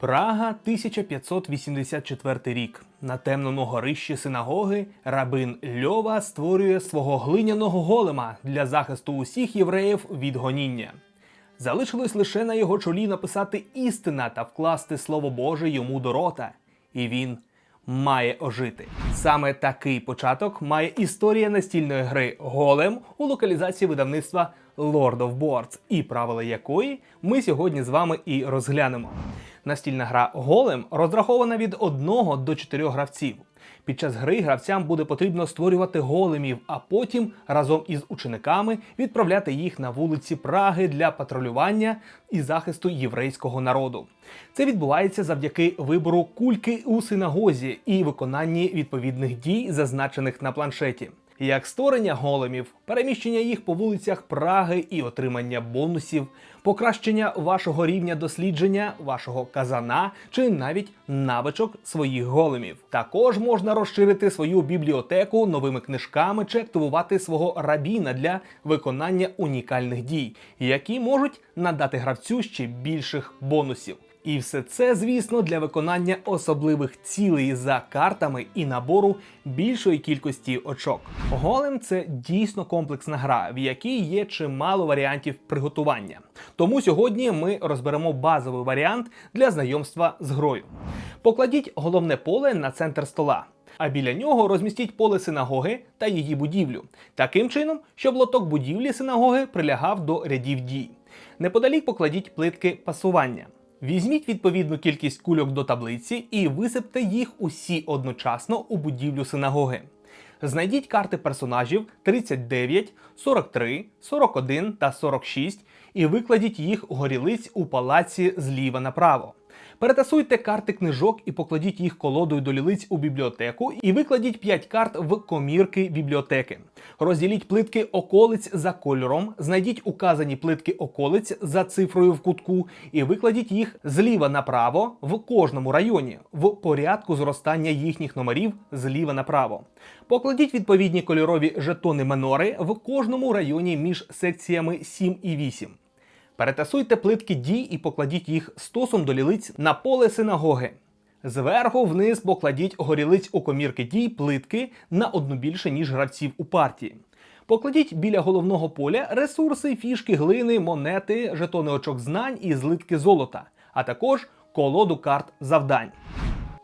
Прага, 1584 рік. На темному горищі синагоги рабин Льова створює свого глиняного голема для захисту усіх євреїв від гоніння. Залишилось лише на його чолі написати істина та вкласти слово Боже йому до рота, і він має ожити. Саме такий початок має історія настільної гри Голем у локалізації видавництва Lord of Boards, і правила якої ми сьогодні з вами і розглянемо. Настільна гра Голем розрахована від 1 до 4 гравців. Під час гри гравцям буде потрібно створювати големів, а потім разом із учениками відправляти їх на вулиці Праги для патрулювання і захисту єврейського народу. Це відбувається завдяки вибору кульки у синагозі і виконанні відповідних дій, зазначених на планшеті. Як створення големів, переміщення їх по вулицях Праги і отримання бонусів, покращення вашого рівня дослідження, вашого казана чи навіть навичок своїх големів. Також можна розширити свою бібліотеку новими книжками чи активувати свого рабіна для виконання унікальних дій, які можуть надати гравцю ще більших бонусів. І все це, звісно, для виконання особливих цілей за картами і набору більшої кількості очок. Голем це дійсно комплексна гра, в якій є чимало варіантів приготування. Тому сьогодні ми розберемо базовий варіант для знайомства з грою. Покладіть головне поле на центр стола. А біля нього розмістіть поле синагоги та її будівлю, таким чином, щоб лоток будівлі синагоги прилягав до рядів дій. Неподалік покладіть плитки пасування. Візьміть відповідну кількість кульок до таблиці і висипте їх усі одночасно у будівлю синагоги. Знайдіть карти персонажів 39, 43, 41 та 46 і викладіть їх горілиць у палаці зліва направо. Перетасуйте карти книжок і покладіть їх колодою до лілиць у бібліотеку і викладіть 5 карт в комірки бібліотеки. Розділіть плитки околиць за кольором, знайдіть указані плитки околиць за цифрою в кутку і викладіть їх зліва направо в кожному районі в порядку зростання їхніх номерів зліва направо. Покладіть відповідні кольорові жетони менори в кожному районі між секціями 7 і 8. Перетасуйте плитки дій і покладіть їх стосом до лілиць на поле синагоги. Зверху вниз покладіть горілиць у комірки дій плитки на одну більше, ніж гравців у партії. Покладіть біля головного поля ресурси, фішки, глини, монети, жетони очок знань і злитки золота, а також колоду карт завдань.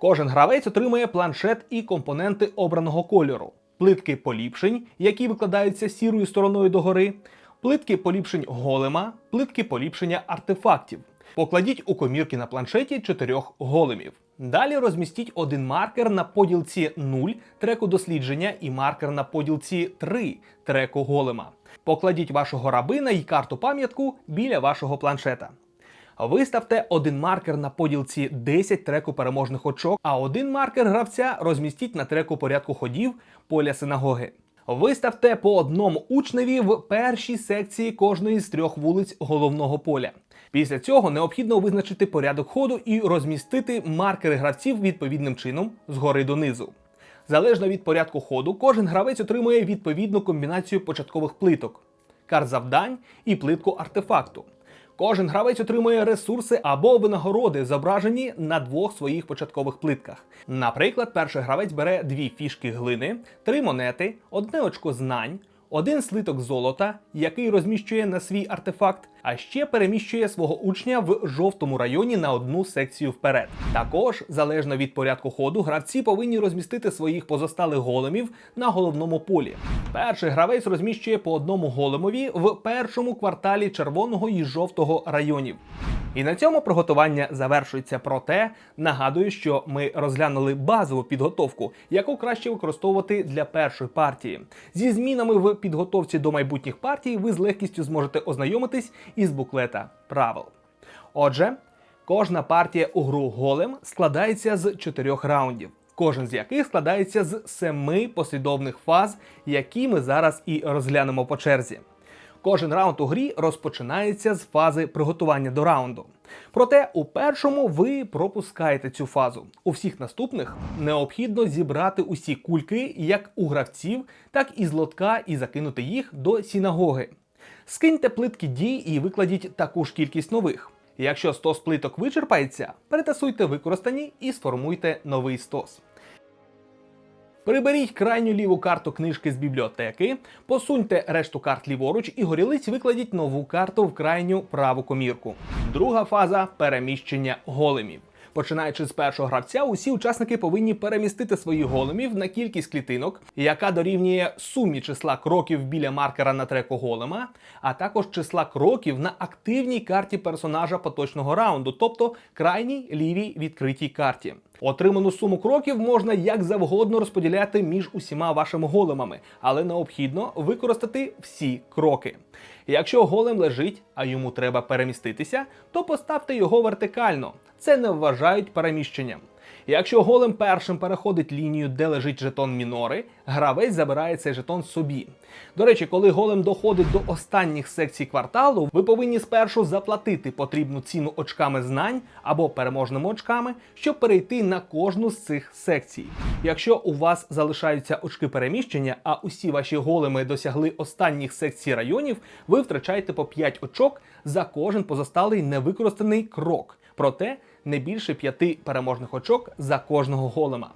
Кожен гравець отримує планшет і компоненти обраного кольору, плитки поліпшень, які викладаються сірою стороною догори, плитки поліпшень голема, плитки поліпшення артефактів. Покладіть у комірки на планшеті чотирьох големів. Далі розмістіть один маркер на поділці 0 треку дослідження і маркер на поділці 3 треку голема. Покладіть вашого рабина і карту пам'ятку біля вашого планшета. Виставте один маркер на поділці 10 треку переможних очок, а один маркер гравця розмістіть на треку порядку ходів поля синагоги. Виставте по одному учневі в першій секції кожної з трьох вулиць головного поля. Після цього необхідно визначити порядок ходу і розмістити маркери гравців відповідним чином згори донизу. Залежно від порядку ходу, кожен гравець отримує відповідну комбінацію початкових плиток, карт завдань і плитку артефакту. Кожен гравець отримує ресурси або винагороди, зображені на двох своїх початкових плитках. Наприклад, перший гравець бере дві фішки глини, три монети, одне очко знань, один слиток золота, який розміщує на свій артефакт, а ще переміщує свого учня в жовтому районі на одну секцію вперед. Також, залежно від порядку ходу, гравці повинні розмістити своїх позосталих големів на головному полі. Перший гравець розміщує по одному големові в першому кварталі червоного і жовтого районів. І на цьому приготування завершується. Проте нагадую, що ми розглянули базову підготовку, яку краще використовувати для першої партії. Зі змінами в підготовці до майбутніх партій ви з легкістю зможете ознайомитись із буклета правил. Отже, кожна партія у гру голем складається з чотирьох раундів. Кожен з яких складається з семи послідовних фаз, які ми зараз і розглянемо по черзі. Кожен раунд у грі розпочинається з фази приготування до раунду. Проте у першому ви пропускаєте цю фазу. У всіх наступних необхідно зібрати усі кульки як у гравців, так і з лотка і закинути їх до синагоги. Скиньте плитки дій і викладіть таку ж кількість нових. Якщо стос плиток вичерпається, перетасуйте використані і сформуйте новий стос. Приберіть крайню ліву карту книжки з бібліотеки, посуньте решту карт ліворуч і горілиць викладіть нову карту в крайню праву комірку. Друга фаза переміщення големів. Починаючи з першого гравця, усі учасники повинні перемістити свої големів на кількість клітинок, яка дорівнює сумі числа кроків біля маркера на треку голема, а також числа кроків на активній карті персонажа поточного раунду, тобто крайній лівій відкритій карті. Отриману суму кроків можна як завгодно розподіляти між усіма вашими големами, але необхідно використати всі кроки. Якщо голем лежить, а йому треба переміститися, то поставте його вертикально. Це не вважають переміщенням. Якщо голем першим переходить лінію, де лежить жетон мінори, гравець забирає цей жетон собі. До речі, коли голем доходить до останніх секцій кварталу, ви повинні спершу заплатити потрібну ціну очками знань або переможними очками, щоб перейти на кожну з цих секцій. Якщо у вас залишаються очки переміщення, а усі ваші големи досягли останніх секцій районів, ви втрачаєте по 5 очок за кожен позосталий невикористаний крок. Проте не більше п'яти переможних очок за кожного голема.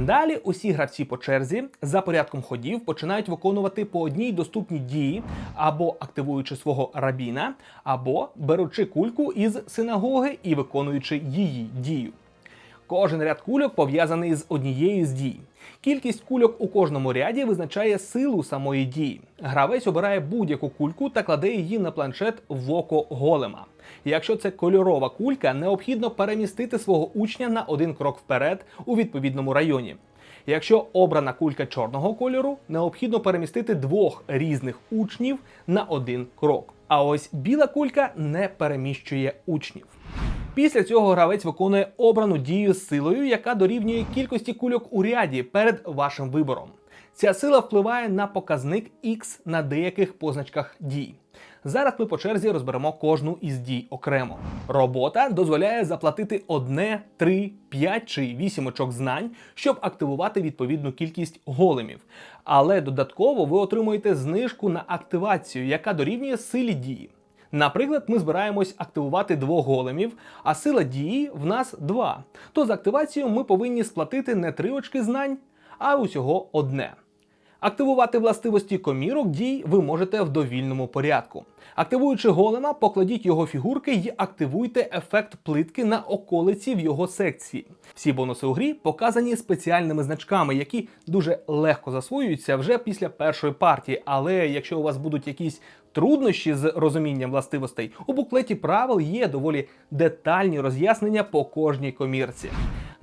Далі усі гравці по черзі за порядком ходів починають виконувати по одній доступній дії, або активуючи свого рабіна, або беручи кульку із синагоги і виконуючи її дію. Кожен ряд кульок пов'язаний з однією з дій. Кількість кульок у кожному ряді визначає силу самої дії. Гравець обирає будь-яку кульку та кладе її на планшет в око голема. Якщо це кольорова кулька, необхідно перемістити свого учня на один крок вперед у відповідному районі. Якщо обрана кулька чорного кольору, необхідно перемістити двох різних учнів на один крок. А ось біла кулька не переміщує учнів. Після цього гравець виконує обрану дію з силою, яка дорівнює кількості кульок у ряді перед вашим вибором. Ця сила впливає на показник X на деяких позначках дій. Зараз ми по черзі розберемо кожну із дій окремо. Робота дозволяє заплатити одне, три, п'ять чи вісім очок знань, щоб активувати відповідну кількість големів. Але додатково ви отримуєте знижку на активацію, яка дорівнює силі дії. Наприклад, ми збираємось активувати двох големів, а сила дії в нас два. То за активацію ми повинні сплатити не три очки знань, а усього одне. Активувати властивості комірок дій ви можете в довільному порядку. Активуючи голема, покладіть його фігурки і активуйте ефект плитки на околиці в його секції. Всі бонуси у грі показані спеціальними значками, які дуже легко засвоюються вже після першої партії. Але якщо у вас будуть якісь труднощі з розумінням властивостей, у буклеті правил є доволі детальні роз'яснення по кожній комірці.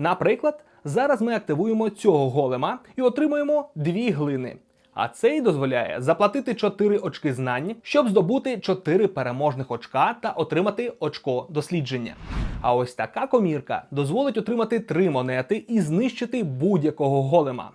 Наприклад, зараз ми активуємо цього голема і отримуємо дві глини. А цей дозволяє заплатити 4 очки знань, щоб здобути 4 переможних очка та отримати очко дослідження. А ось така комірка дозволить отримати 3 монети і знищити будь-якого голема.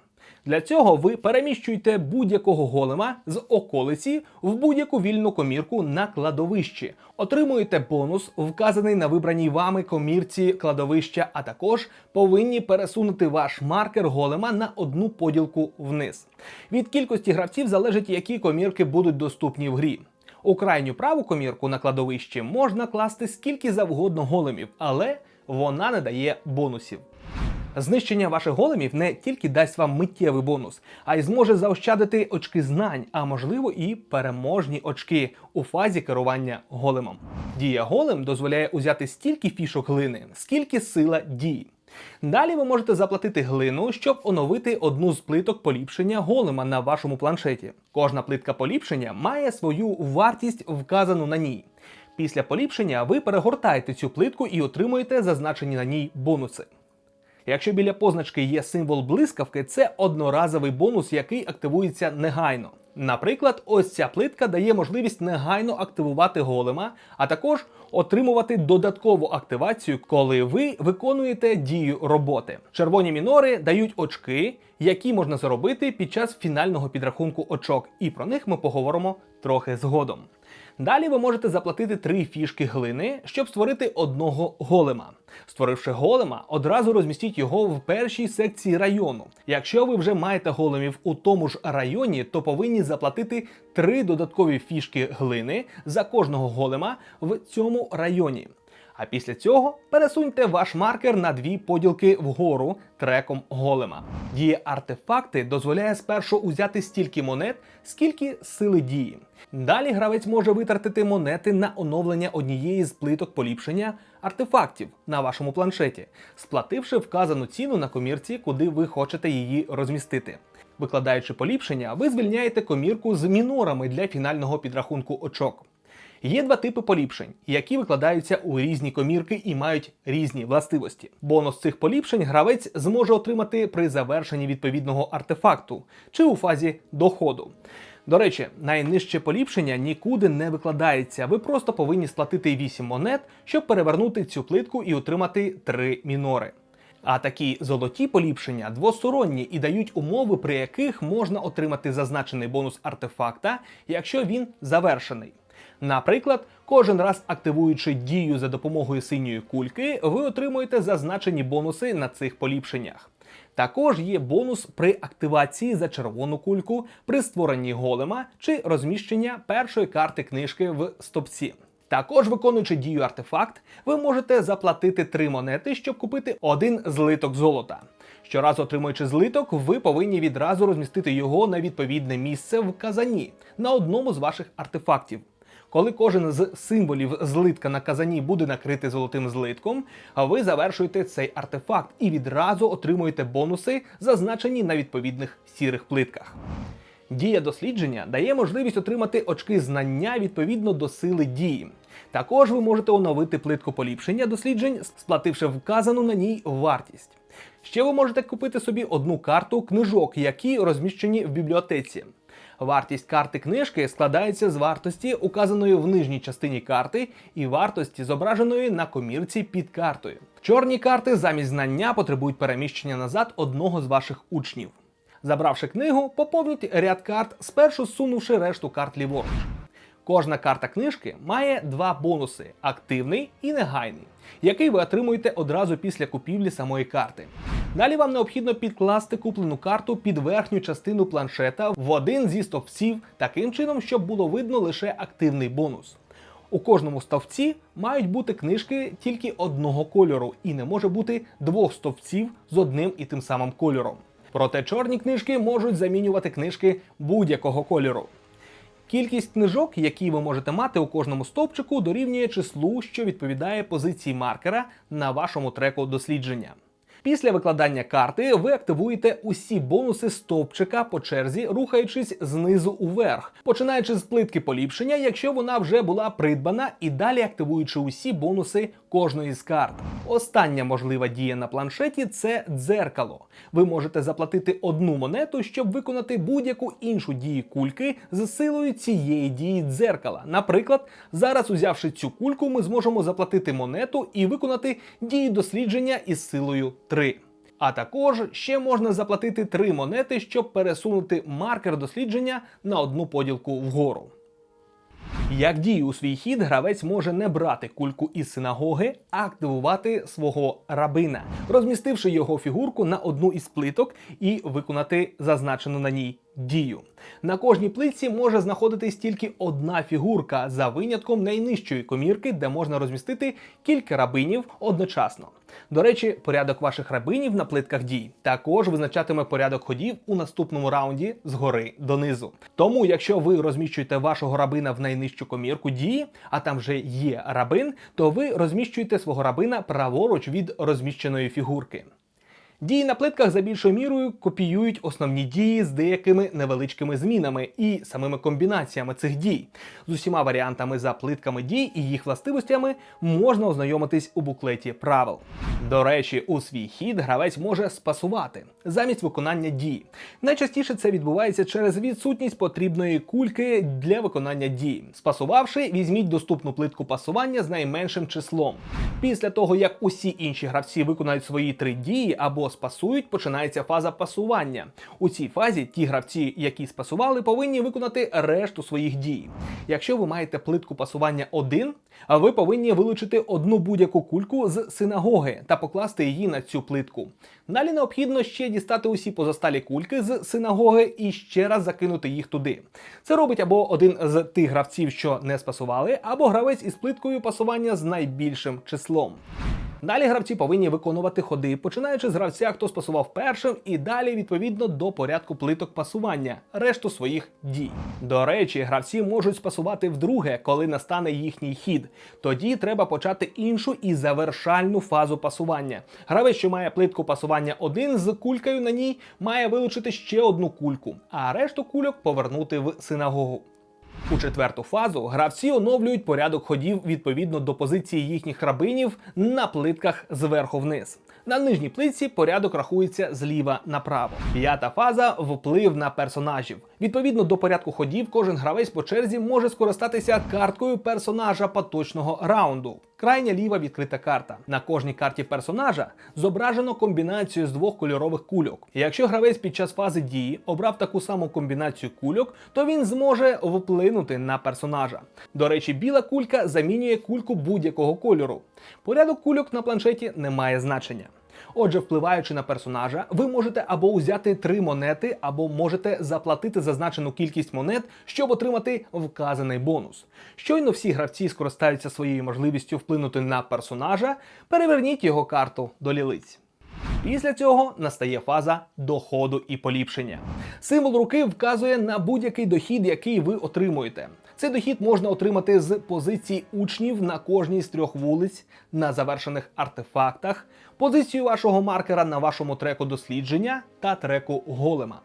Для цього ви переміщуєте будь-якого голема з околиці в будь-яку вільну комірку на кладовищі. Отримуєте бонус, вказаний на вибраній вами комірці кладовища, а також повинні пересунути ваш маркер голема на одну поділку вниз. Від кількості гравців залежить, які комірки будуть доступні в грі. У крайню праву комірку на кладовищі можна класти скільки завгодно големів, але вона не дає бонусів. Знищення ваших големів не тільки дасть вам миттєвий бонус, а й зможе заощадити очки знань, а можливо і переможні очки у фазі керування големом. Дія голем дозволяє узяти стільки фішок глини, скільки сила дії. Далі ви можете заплатити глину, щоб оновити одну з плиток поліпшення голема на вашому планшеті. Кожна плитка поліпшення має свою вартість, вказану на ній. Після поліпшення ви перегортаєте цю плитку і отримуєте зазначені на ній бонуси. Якщо біля позначки є символ блискавки, це одноразовий бонус, який активується негайно. Наприклад, ось ця плитка дає можливість негайно активувати голема, а також отримувати додаткову активацію, коли ви виконуєте дію роботи. Червоні мінори дають очки, які можна заробити під час фінального підрахунку очок, і про них ми поговоримо трохи згодом. Далі ви можете заплатити три фішки глини, щоб створити одного голема. Створивши голема, одразу розмістіть його в першій секції району. Якщо ви вже маєте големів у тому ж районі, то повинні заплатити три додаткові фішки глини за кожного голема в цьому районі. А після цього пересуньте ваш маркер на дві поділки вгору треком голема. Дія артефакти дозволяє спершу узяти стільки монет, скільки сили дії. Далі гравець може витратити монети на оновлення однієї з плиток поліпшення артефактів на вашому планшеті, сплативши вказану ціну на комірці, куди ви хочете її розмістити. Викладаючи поліпшення, ви звільняєте комірку з мінорами для фінального підрахунку очок. Є два типи поліпшень, які викладаються у різні комірки і мають різні властивості. Бонус цих поліпшень гравець зможе отримати при завершенні відповідного артефакту чи у фазі доходу. До речі, найнижче поліпшення нікуди не викладається. Ви просто повинні сплатити 8 монет, щоб перевернути цю плитку і отримати 3 мінори. А такі золоті поліпшення двосторонні і дають умови, при яких можна отримати зазначений бонус артефакта, якщо він завершений. Наприклад, кожен раз активуючи дію за допомогою синьої кульки, ви отримуєте зазначені бонуси на цих поліпшеннях. Також є бонус при активації за червону кульку, при створенні голема чи розміщення першої карти книжки в стопці. Також, виконуючи дію артефакт, ви можете заплатити 3 монети, щоб купити один злиток золота. Щоразу отримуючи злиток, ви повинні відразу розмістити його на відповідне місце в казані на одному з ваших артефактів. Коли кожен з символів злитка на казані буде накритий золотим злитком, ви завершуєте цей артефакт і відразу отримуєте бонуси, зазначені на відповідних сірих плитках. Дія дослідження дає можливість отримати очки знання відповідно до сили дії. Також ви можете оновити плитку поліпшення досліджень, сплативши вказану на ній вартість. Ще ви можете купити собі одну карту книжок, які розміщені в бібліотеці. Вартість карти книжки складається з вартості, указаної в нижній частині карти, і вартості, зображеної на комірці під картою. Чорні карти замість знання потребують переміщення назад одного з ваших учнів. Забравши книгу, поповніть ряд карт, спершу сунувши решту карт ліворуч. Кожна карта книжки має два бонуси: активний і негайний, який ви отримуєте одразу після купівлі самої карти. Далі вам необхідно підкласти куплену карту під верхню частину планшета в один зі стовпців, таким чином, щоб було видно лише активний бонус. У кожному стовпці мають бути книжки тільки одного кольору, і не може бути двох стовпців з одним і тим самим кольором. Проте чорні книжки можуть замінювати книжки будь-якого кольору. Кількість книжок, які ви можете мати у кожному стовпчику, дорівнює числу, що відповідає позиції маркера на вашому треку дослідження. Після викладання карти ви активуєте усі бонуси стовпчика по черзі, рухаючись знизу уверх, починаючи з плитки поліпшення, якщо вона вже була придбана, і далі активуючи усі бонуси кожної з карт. Остання можлива дія на планшеті це дзеркало. Ви можете заплатити одну монету, щоб виконати будь-яку іншу дію кульки з силою цієї дії дзеркала. Наприклад, зараз, узявши цю кульку, ми зможемо заплатити монету і виконати дію дослідження із силою 3. А також ще можна заплатити 3 монети, щоб пересунути маркер дослідження на одну поділку вгору. Як дію у свій хід, гравець може не брати кульку із синагоги, а активувати свого рабина, розмістивши його фігурку на одну із плиток і виконати зазначену на ній дію. На кожній плитці може знаходитись тільки одна фігурка за винятком найнижчої комірки, де можна розмістити кілька рабинів одночасно. До речі, порядок ваших рабинів на плитках дій також визначатиме порядок ходів у наступному раунді згори донизу. Тому, якщо ви розміщуєте вашого рабина в найнижчу комірку дії, а там вже є рабин, то ви розміщуєте свого рабина праворуч від розміщеної фігурки. Дії на плитках за більшою мірою копіюють основні дії з деякими невеличкими змінами і самими комбінаціями цих дій. З усіма варіантами за плитками дій і їх властивостями можна ознайомитись у буклеті правил. До речі, у свій хід гравець може спасувати замість виконання дії. Найчастіше це відбувається через відсутність потрібної кульки для виконання дії. Спасувавши, візьміть доступну плитку пасування з найменшим числом. Після того, як усі інші гравці виконають свої три дії або спасують, починається фаза пасування. У цій фазі ті гравці, які спасували, повинні виконати решту своїх дій. Якщо ви маєте плитку пасування 1, ви повинні вилучити одну будь-яку кульку з синагоги та покласти її на цю плитку. Далі необхідно ще дістати усі позасталі кульки з синагоги і ще раз закинути їх туди. Це робить або один з тих гравців, що не спасували, або гравець із плиткою пасування з найбільшим числом. Далі гравці повинні виконувати ходи, починаючи з гравця, хто спасував першим, і далі відповідно до порядку плиток пасування, решту своїх дій. До речі, гравці можуть спасувати вдруге, коли настане їхній хід. Тоді треба почати іншу і завершальну фазу пасування. Гравець, що має плитку пасування один з кулькою на ній, має вилучити ще одну кульку, а решту кульок повернути в синагогу. У четверту фазу гравці оновлюють порядок ходів відповідно до позиції їхніх рабинів на плитках зверху вниз. На нижній плитці порядок рахується зліва направо. П'ята фаза вплив на персонажів. Відповідно до порядку ходів, кожен гравець по черзі може скористатися карткою персонажа поточного раунду. Крайня ліва відкрита карта. На кожній карті персонажа зображено комбінацію з двох кольорових кульок. Якщо гравець під час фази дії обрав таку саму комбінацію кульок, то він зможе вплинути на персонажа. До речі, біла кулька замінює кульку будь-якого кольору. Порядок кульок на планшеті не має значення. Отже, впливаючи на персонажа, ви можете або узяти три монети, або можете заплатити зазначену кількість монет, щоб отримати вказаний бонус. Щойно всі гравці скористаються своєю можливістю вплинути на персонажа, переверніть його карту до лілиць. Після цього настає фаза доходу і поліпшення. Символ руки вказує на будь-який дохід, який ви отримуєте. Цей дохід можна отримати з позицій учнів на кожній з трьох вулиць, на завершених артефактах, позицію вашого маркера на вашому треку дослідження та треку голема.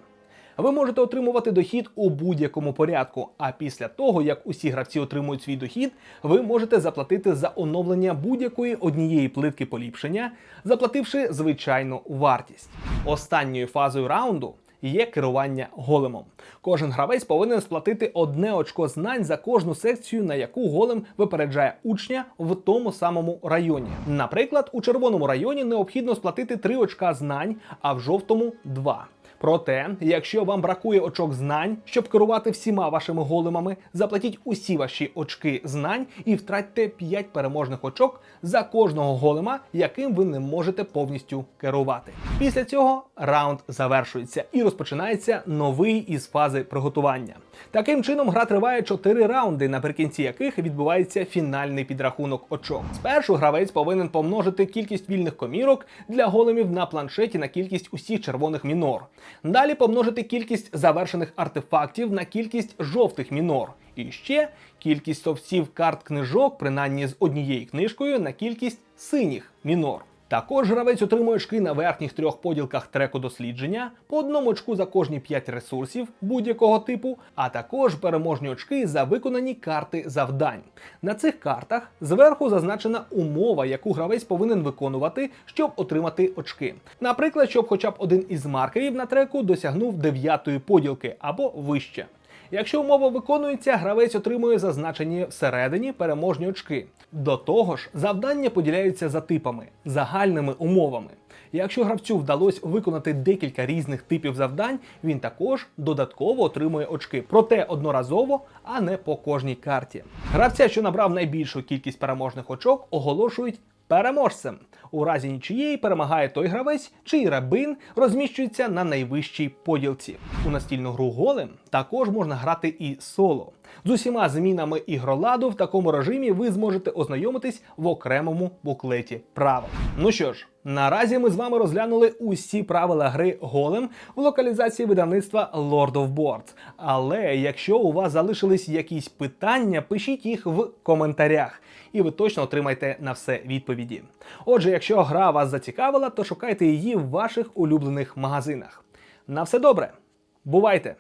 Ви можете отримувати дохід у будь-якому порядку. А після того, як усі гравці отримують свій дохід, ви можете заплатити за оновлення будь-якої однієї плитки поліпшення, заплативши звичайну вартість. Останньою фазою раунду. Є керування големом. Кожен гравець повинен сплатити одне очко знань за кожну секцію, на яку голем випереджає учня в тому самому районі. Наприклад, у червоному районі необхідно сплатити 3 очка знань, а в жовтому 2. Проте, якщо вам бракує очок знань, щоб керувати всіма вашими големами, заплатіть усі ваші очки знань і втратьте 5 переможних очок за кожного голема, яким ви не можете повністю керувати. Після цього раунд завершується і розпочинається новий із фази приготування. Таким чином, гра триває 4 раунди, наприкінці яких відбувається фінальний підрахунок очок. Спершу гравець повинен помножити кількість вільних комірок для големів на планшеті на кількість усіх червоних мінор. Далі помножити кількість завершених артефактів на кількість жовтих мінор. І ще кількість совців карт книжок, принаймні з однією книжкою, на кількість синіх мінор. Також гравець отримує очки на верхніх трьох поділках треку дослідження, по одному очку за кожні 5 ресурсів будь-якого типу, а також переможні очки за виконані карти завдань. На цих картах зверху зазначена умова, яку гравець повинен виконувати, щоб отримати очки. Наприклад, щоб хоча б один із маркерів на треку досягнув дев'ятої поділки або вище. Якщо умова виконується, гравець отримує зазначені всередині переможні очки. До того ж, завдання поділяються за типами, загальними умовами. Якщо гравцю вдалося виконати декілька різних типів завдань, він також додатково отримує очки, проте одноразово, а не по кожній карті. Гравця, що набрав найбільшу кількість переможних очок, оголошують переможцем. У разі нічиєї перемагає той гравець, чий рабин розміщується на найвищій поділці. У настільну гру голем також можна грати і соло. З усіма змінами ігроладу в такому режимі ви зможете ознайомитись в окремому буклеті правил. Ну що ж, наразі ми з вами розглянули усі правила гри голем в локалізації видавництва Lord of Boards. Але якщо у вас залишились якісь питання, пишіть їх в коментарях, і ви точно отримаєте на все відповіді. Отже, якщо гра вас зацікавила, то шукайте її в ваших улюблених магазинах. На все добре, бувайте!